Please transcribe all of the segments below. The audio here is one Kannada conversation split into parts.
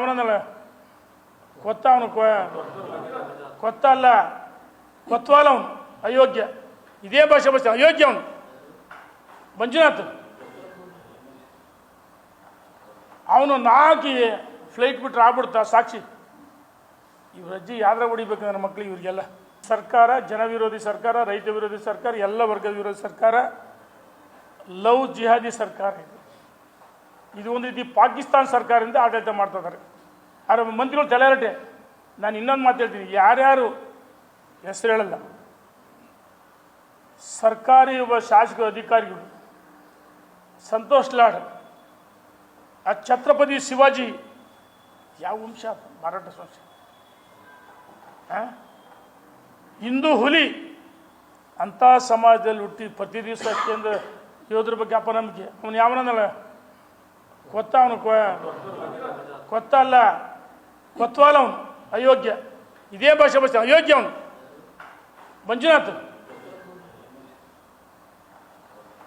ಅವನಲ್ಲ. ಕೊತ್ತ ಅವನು ಕೊತ್ತ ಅಲ್ಲ ಕೊತ್ವಾಲ ಅವನು. ಅಯೋಗ್ಯ. ಇದೇ ಭಾಷೆ ಭಾಷೆ. ಅಯೋಗ್ಯ ಅವನು. ಮಂಜುನಾಥ್. ಅವನು ನಾಲ್ಕು ಫ್ಲೈಟ್ ಬಿಟ್ರೆ ಆಗ್ಬಿಡ್ತಾ ಸಾಕ್ಷಿ. ಇವ್ರ ಅಜ್ಜಿ ಯಾವ್ದ್ರ ಹೊಡಿಬೇಕು ನನ್ನ ಮಕ್ಳಿಗೆ ಇವ್ರಿಗೆಲ್ಲ. ಸರ್ಕಾರ, ಜನ ವಿರೋಧಿ ಸರ್ಕಾರ, ರೈತ ವಿರೋಧಿ ಸರ್ಕಾರ, ಎಲ್ಲ ವರ್ಗದ ವಿರೋಧಿ ಸರ್ಕಾರ, ಲವ್ ಜಿಹಾದಿ ಸರ್ಕಾರ ಇದು. ಇದು ಒಂದು ರೀತಿ ಪಾಕಿಸ್ತಾನ ಸರ್ಕಾರದಿಂದ ಆಡಳಿತ ಮಾಡ್ತಾ ಇದ್ದಾರೆ. ಆದರೆ ಮಂತ್ರಿಗಳು ತಲೆರಟೆ ನಾನು ಇನ್ನೊಂದು ಮಾತು ಹೇಳ್ತೀನಿ. ಯಾರ್ಯಾರು ಹೆಸರು ಹೇಳಲ್ಲ. ಸರ್ಕಾರಿ ಒಬ್ಬ ಶಾಸಕ ಅಧಿಕಾರಿಗಳು, ಸಂತೋಷ್ ಲಾಡ್, ಆ ಛತ್ರಪತಿ ಶಿವಾಜಿ, ಯಾವ ವಂಶ? ಮಾರಾಟ ಆ? ಹಿಂದೂ ಹುಲಿ, ಅಂಥ ಸಮಾಜದಲ್ಲಿ ಹುಟ್ಟಿ ಪ್ರತಿ ದಿವಸ ಕೇಂದ್ರ ಯೋಧರ ಬಗ್ಗೆ ಅಪನಂಬಿಕೆ. ಅವನು ಯಾವನಲ್ಲ ಕೊತ್ತ ಅವನು ಕೊತ್ತ ಅಲ್ಲ ಕೊತ್ವಾಲ ಅವನು ಅಯೋಗ್ಯ. ಇದೇ ಭಾಷೆ ಭಾಷೆ ಅಯೋಗ್ಯ ಅವನು ಮಂಜುನಾಥ್.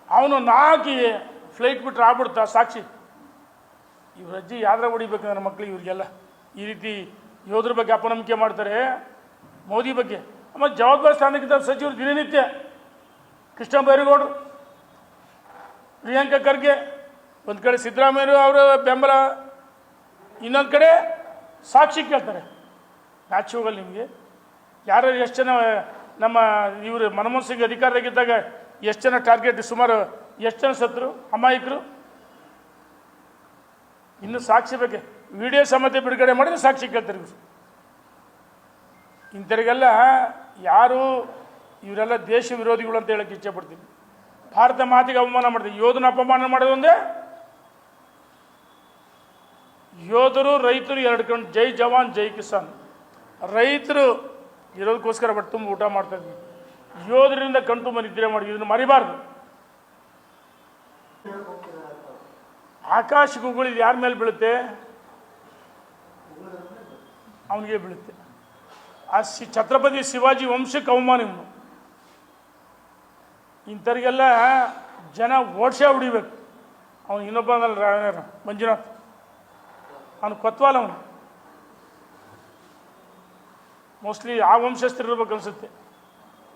ಅವನು ನಾಲ್ಕು ಫ್ಲೈಟ್ ಬಿಟ್ಟರೆ ಆಗ್ಬಿಡ್ತಾ, ಸಾಕ್ಷಿ. ಇವ್ರ ಅಜ್ಜಿ ಯಾವ್ದ್ರ ಹೊಡಿಬೇಕು ನನ್ನ ಮಕ್ಳಿಗೆ ಇವರಿಗೆಲ್ಲ. ಈ ರೀತಿ ಯೋಧರ ಬಗ್ಗೆ ಅಪನಂಬಿಕೆ ಮಾಡ್ತಾರೆ. ಮೋದಿ ಬಗ್ಗೆ. ಆಮೇಲೆ ಜವಾಬ್ದಾರಿ ಸ್ಥಾನಕ್ಕಿದ್ದ ಸಚಿವರು ದಿನನಿತ್ಯ ಕೃಷ್ಣ ಬೈರೇಗೌಡರು ಪ್ರಿಯಾಂಕಾ ಖರ್ಗೆ ಒಂದು ಕಡೆ ಸಿದ್ದರಾಮಯ್ಯ ಅವರ ಬೆಂಬಲ, ಇನ್ನೊಂದು ಕಡೆ ಸಾಕ್ಷಿ ಕೇಳ್ತಾರೆ. ನಾಚಿ ಹೋಗಲ್ಲ ನಿಮಗೆ. ಯಾರು ಎಷ್ಟು ಜನ, ನಮ್ಮ ಇವರು ಮನಮೋಹನ್ ಸಿಂಗ್ ಅಧಿಕಾರದಾಗಿದ್ದಾಗ ಎಷ್ಟು ಜನ ಟಾರ್ಗೆಟ್ ಸುಮಾರು ಎಷ್ಟು ಜನ ಸತ್ರು ಅಮಾಯಕರು? ಇನ್ನು ಸಾಕ್ಷಿ ಬಗ್ಗೆ ವಿಡಿಯೋ ಸಮೇತ ಬಿಡುಗಡೆ ಮಾಡಿದ್ರೆ ಸಾಕ್ಷಿ ಕೇಳ್ತಾರೆ ಇವರು. ಇಂಥವ್ರಿಗೆಲ್ಲ ಯಾರು, ಇವರೆಲ್ಲ ದೇಶ ವಿರೋಧಿಗಳು ಅಂತ ಹೇಳಕ್ಕೆ ಇಷ್ಟಪಡ್ತೀನಿ ಭಾರತ ಮಾತಿಗೆ ಅವಮಾನ ಮಾಡಿದೆ ಯೋಧನ ಅಪಮಾನ ಮಾಡೋದು ಒಂದೇ ಯೋಧರು, ರೈತರು ಎರಡು ಜೈ ಜವಾನ್, ಜೈ ಕಿಸಾನ್. ರೈತರು ಇರೋದಕ್ಕೋಸ್ಕರ ಬಟ್ ತುಂಬ ಊಟ ಮಾಡ್ತಾ ಇದ್ವಿ. ಯೋಧರಿಂದ ಕಣ್ತು ನಿದ್ರೆ ಮಾಡಿ ಇದನ್ನು ಮರಿಬಾರ್ದು. ಆಕಾಶ ಗುಗುಳಿದು ಯಾರ ಮೇಲೆ ಬೀಳುತ್ತೆ? ಅವನಿಗೆ ಬೀಳುತ್ತೆ. ಆ ಶಿ ಛತ್ರಪತಿ ಶಿವಾಜಿ ವಂಶಕ್ಕೆ ಅವಮಾನ ಇವನು. ಇಂಥವ್ರಿಗೆಲ್ಲ ಜನ ಓಡ್ಸೇ ಹೊಡಿಬೇಕು. ಅವನು ಇನ್ನೊಬ್ಬ ಮಂಜುನಾಥ್. ಅವನು ಕೊತ್ವಾಲವನು ಮೋಸ್ಟ್ಲಿ ಆ ವಂಶಸ್ಥರಿರ್ಬೇಕು ಅನ್ಸುತ್ತೆ.